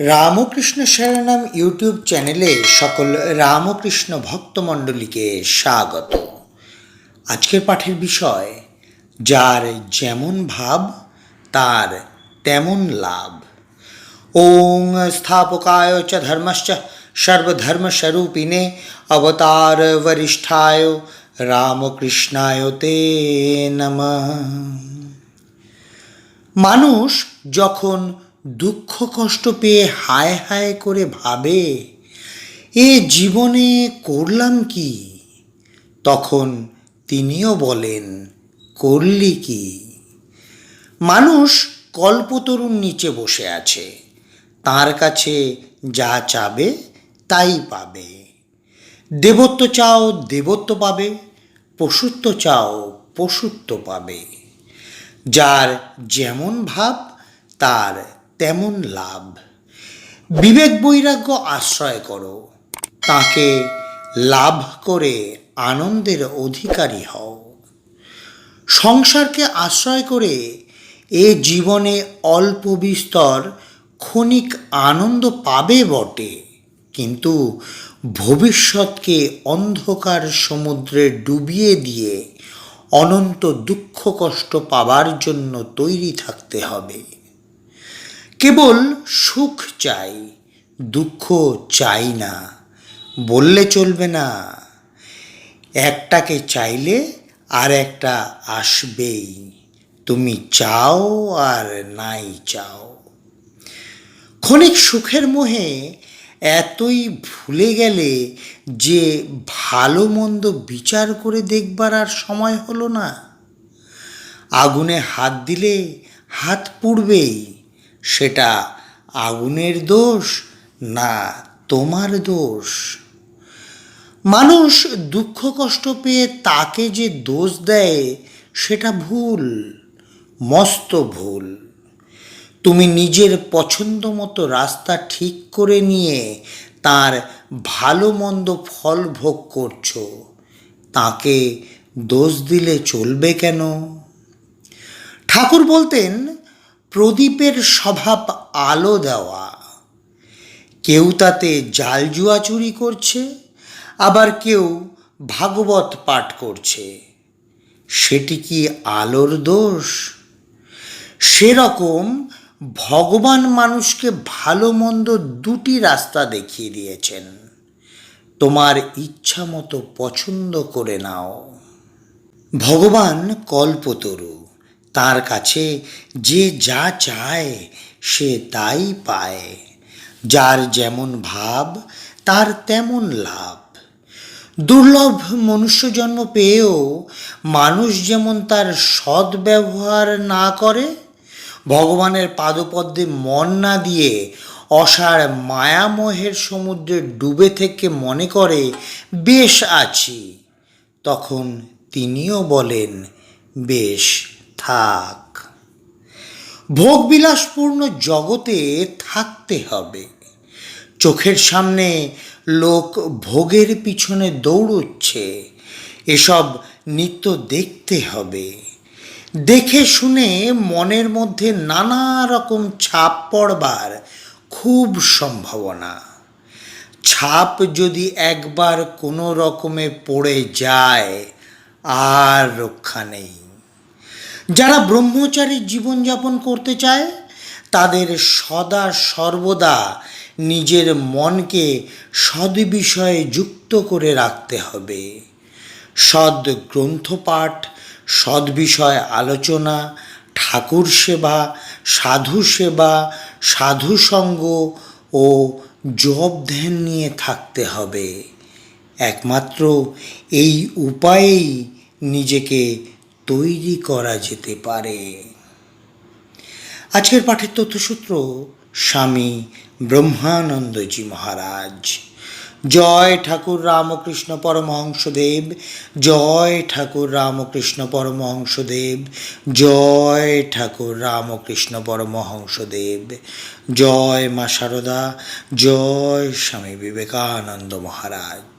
Ramakrishna শরণম YouTube চ্যানেলে সকল রামকৃষ্ণ ভক্তমণ্ডলীকে স্বাগত। আজকের পাঠের বিষয়, যার যেমন ভাব, তার তেমন লাভ। ওং স্থাপকায় চ ধর্মশ্চ সর্বধর্মস্বরূপিণে অবতার বরিষ্ঠায় রামকৃষ্ণায় তে নমঃ। মানুষ যখন দুঃখ কষ্ট পেয়ে হায় হায় করে ভাবে, এ জীবনে করলাম কি? তখন তিনিও বলেন, করলি কি? মানুষ কল্পতরুর নিচে বসে আছে। তার কাছে যা চাবে তাই পাবে। দেবত্ব চাও দেবত্ব পাবে, পশুত্ব চাও পশুত্ব পাবে। যার যেমন ভাব, তার তেমন লাভ। বিবেক বৈরাগ্য আশ্রয় করো। তাকে লাভ করে আনন্দের অধিকারী হও। সংসারকে আশ্রয় করে এ জীবনে অল্প বিস্তর ক্ষণিক আনন্দ পাবে বটে। কিন্তু ভবিষ্যৎকে অন্ধকার সমুদ্রে ডুবিয়ে দিয়ে অনন্ত দুঃখ কষ্ট পাবার জন্য তৈরি থাকতে হবে। কেবল সুখ চাই, দুঃখ চাই না, বললে চলবে না। একটাকে চাইলে আর একটা আসবেই, তুমি চাও আর নাই চাও। ক্ষণিক সুখের মোহে এতই ভুলে গেলে যে ভালো মন্দ বিচার করে দেখবার আর সময় হলো না। আগুনে হাত দিলে হাত পুড়বেই সেটা আগুনের দোষ না তোমার দোষ? মানুষ দুঃখ কষ্ট পেয়ে তাকে যে দোষ দেয়, সেটা ভুল, মস্ত ভুল। তুমি নিজের পছন্দ মতো রাস্তা ঠিক করে নিয়ে তার ভালো মন্দ ফল ভোগ করছ। তাকে দোষ দিলে চলবে কেন? ঠাকুর বলতেন প্রদীপের স্বভাব আলো দেওয়া। কেউ তাতে জাল জুয়া চুরি করছে, আবার কেউ ভাগবত পাঠ করছে। সেটি কি আলোর দোষ? সেরকম ভগবান মানুষকে ভালো মন্দ দুটি রাস্তা দেখিয়ে দিয়েছেন। তোমার ইচ্ছা মতো পছন্দ করে নাও। ভগবান কল্পতরু। তার কাছে যে যা চায় সে তাই পায়। যার যেমন ভাব, তার তেমন লাভ। দুর্লভ মনুষ্য জন্ম পেয়েও মানুষ যেমন তার সদ্ব্যবহার না করে, ভগবানের পাদপদ্মে মন না দিয়ে অসার মায়ামোহের সমুদ্রে ডুবে থেকে মনে করে, বেশ আছি। তখন তিনিও বলেন, বেশ থাক। ভোগবিলাসপূর্ণ জগতে থাকতে হবে। চোখের সামনে লোক ভোগের পিছনে দৌড়চ্ছে। এসব নিত্য দেখতে হবে। দেখে শুনে মনের মধ্যে নানা রকম ছাপ পড়বার খুব সম্ভাবনা। ছাপ যদি একবার কোনো রকমে পড়ে যায়, আর রক্ষা নেই। যারা ব্রহ্মচারী জীবনযাপন করতে চায়, তাদের সদা সর্বদা নিজের মনকে সদ বিষয়ে যুক্ত করে রাখতে হবে। সদ গ্রন্থপাঠ সদ বিষয় আলোচনা, ঠাকুর সেবা, সাধু সেবা, সাধু সঙ্গ ও জব ধ্যান নিয়ে থাকতে হবে। একমাত্র এই উপায়েই নিজেকে তৈরি করা যেতে পারে। আজকের পাঠের তথ্যসূত্র, স্বামী ব্রহ্মানন্দজি মহারাজ। জয় ঠাকুর রামকৃষ্ণ পরমহংসদেব, জয় ঠাকুর রামকৃষ্ণ পরমহংসদেব, জয় ঠাকুর রামকৃষ্ণ পরমহংসদেব। জয় মা সারদা, জয় স্বামী বিবেকানন্দ মহারাজ।